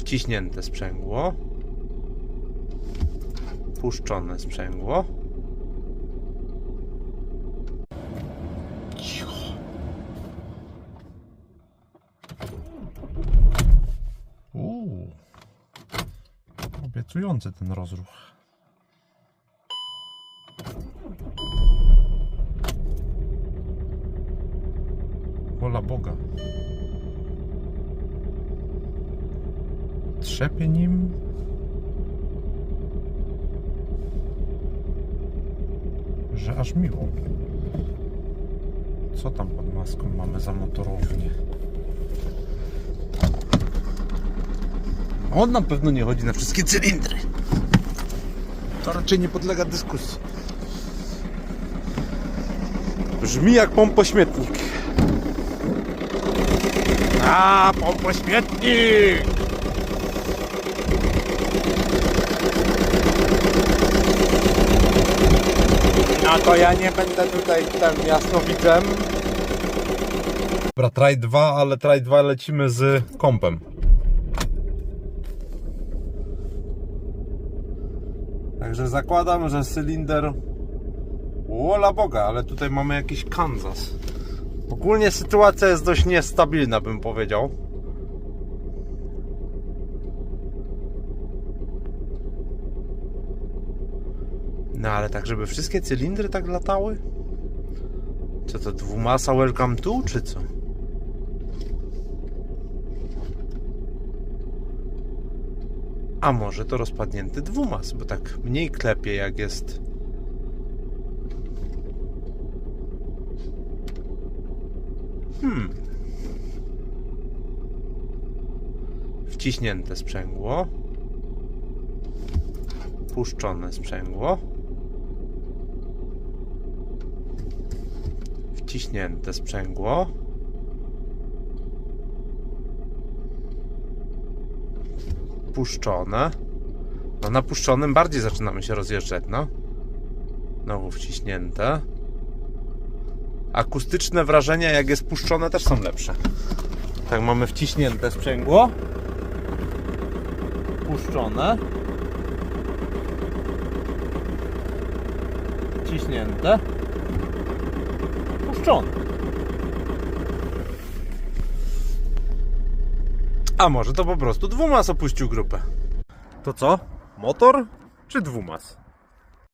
Wciśnięte sprzęgło. Puszczone sprzęgło. Obiecujący ten rozruch. Wola Boga. Trzepie nim. Że aż miło. Co tam pod maską mamy za motorownię? On na pewno nie chodzi na wszystkie cylindry. To raczej nie podlega dyskusji. Brzmi jak pompośmietnik. A, pompośmietnik! To ja nie będę tutaj tym jasnowidzem. Dobra, try 2, ale try 2 lecimy z kompem. Także zakładam, że cylinder. Wola Boga, ale tutaj mamy jakiś Kansas. Ogólnie sytuacja jest dość niestabilna, bym powiedział. No ale tak, żeby wszystkie cylindry tak latały? Co to dwumasa welcome to, czy co? A może to rozpadnięty dwumas, bo tak mniej klepie jak jest. Hmm. Wciśnięte sprzęgło. Puszczone sprzęgło. Wciśnięte sprzęgło. Puszczone. No na puszczonym bardziej zaczynamy się rozjeżdżać, no. Znowu wciśnięte. Akustyczne wrażenia jak jest puszczone też są lepsze. Tak, mamy wciśnięte sprzęgło. Puszczone. Wciśnięte. A może to po prostu dwumas opuścił grupę. To co? Motor czy dwumas?